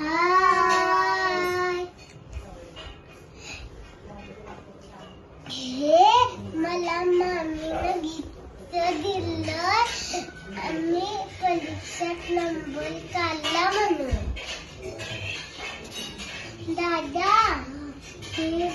हाय हे मला मामीनं गीत दिलं आणि परीक्षेत नंबर काढला म्हणून. दादा हे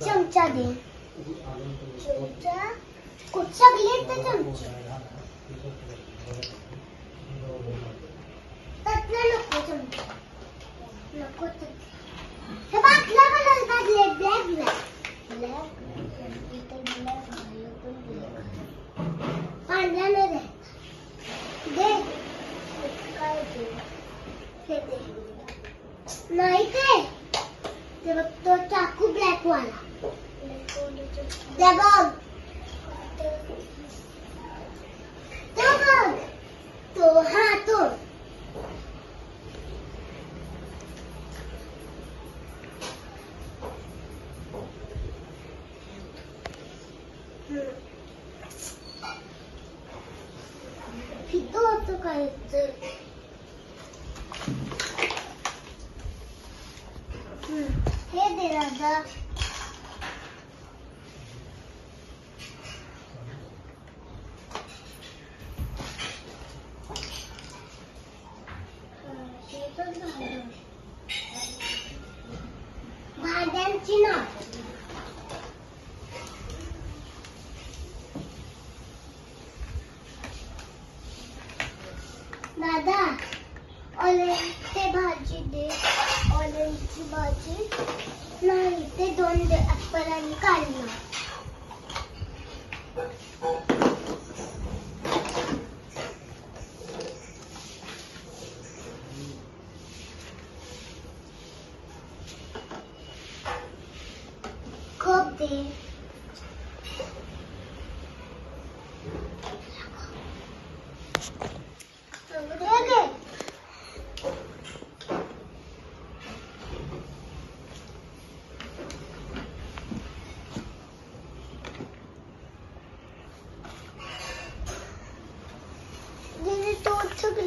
चमचा दे चमचा कुठचा बिलेट तर चमचा त्यातला नको चमचा नको तर हे बाटला कलर काढले ब्लॅक ब्लॅक ब्लॅक इथे ब्लॅक घालू पण ब्लॅक पांढरा नाही दे दे काय दे हे दे नाही ते ते बघ तो चाकू ब्लॅक वाला ते बघ ते बघ तो हा तो फितो होतो काय 车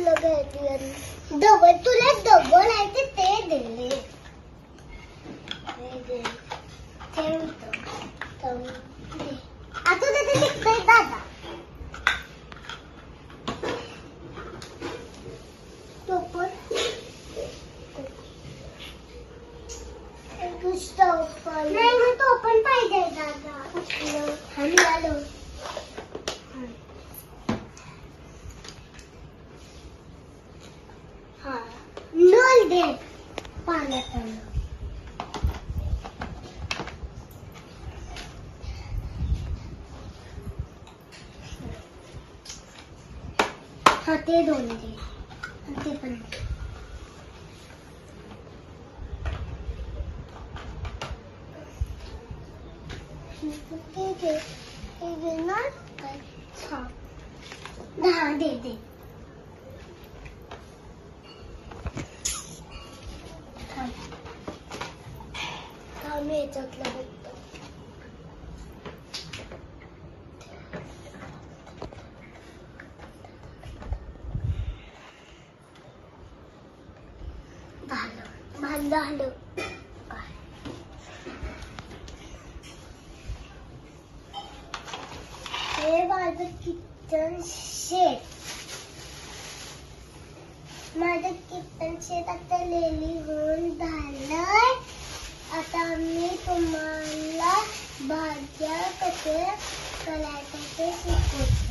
चुकलं काय डबल तुला डबल आहे ते दिले ಹತ್ತೇ ದೋನಿದೆ ಹತ್ತೇ ಪನ್ನೆ हाँ दे दे हाँ मैं चकला झालं झालं झालं हे माझं किचन शेट आता लेली होऊन झालंय आता मी तुम्हाला भाज्या कसे करायचं ते शिकवतो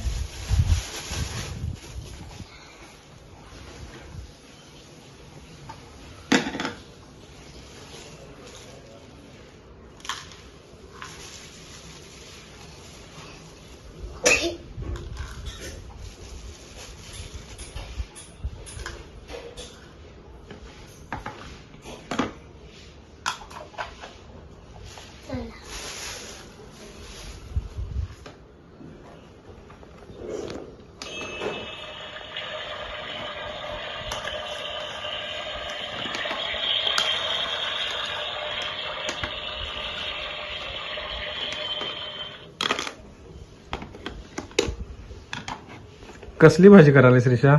कसली भाजी करायला श्रीषा.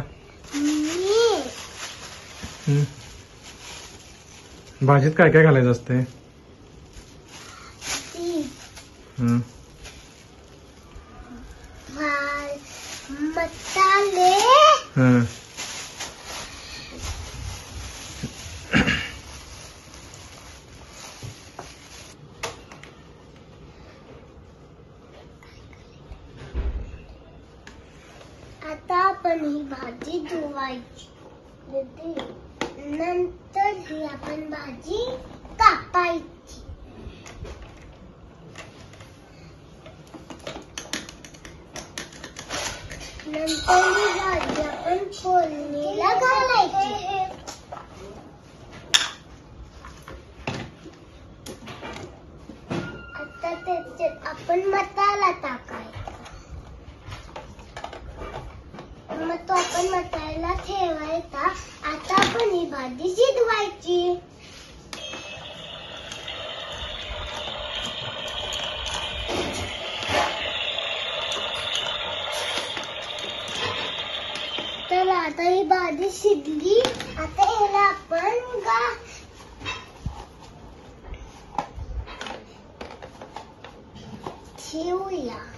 भाजीत काय काय घालायचं असते हं. भाल मसाले हं. आपण भाजी कापायची नंतर ही भाजी आपण फोडणीला घालायची आता त्याच्यात आपण मसाला टाकायचा मग तो आपण मसाला ठेवायचा. आता आपण ही भाजी शिजवायची. तर आता ही भाजी शिजली. आता ह्याला आपण गा ठेवूया.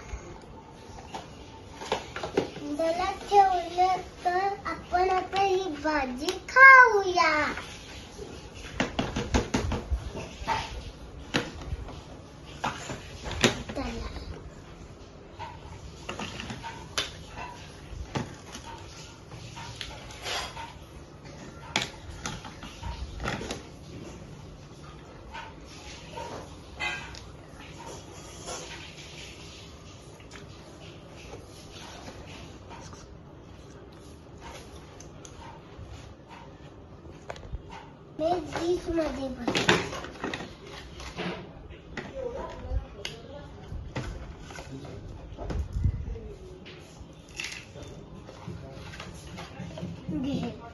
त्याला ठेवलं तर आपण आता ही भाजी खाऊया.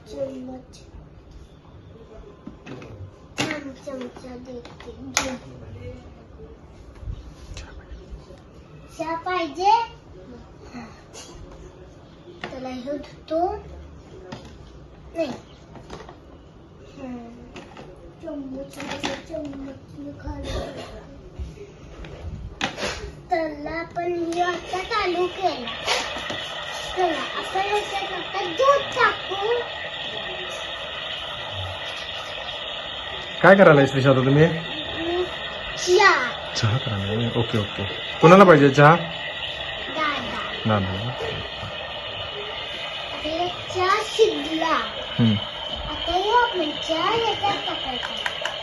चम्मच। चमचा देते पाहिजे हा. त्याला हे। धुतो त्याला आपण हे आता चालू केला. चला आपण याच्यात आता दूध टाकू. काय करायला श्रीषा आता तुम्ही? चा चहा करायला. Okay okay. कोणाला पाहिजे चहा? दादा. दादा. आपला चहा शिजला. हम्म. आता हे आपण चहा याच्यात टाकायचा.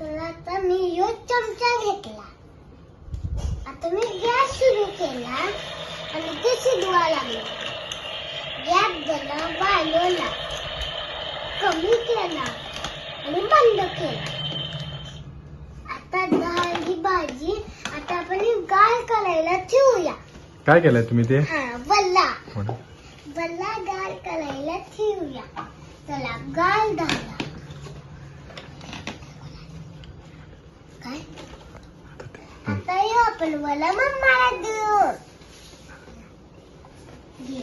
तर आता मी यो चमचा घेतला. आता मी गॅस सुरू केला आणि ते शिजवा लागले. गॅस वाढवला. कमी केला आणि बंद केला. आता झाली भाजी आता आपण ही गाळ करायला ठेवूया. काय केलंय तुम्ही ते? हा वल्ला. वल्ला गाळ करायला ठेवूया. चला गाळ झाला काय आता ते. हम्म. आता ये आपण वला मम्माला देऊ घे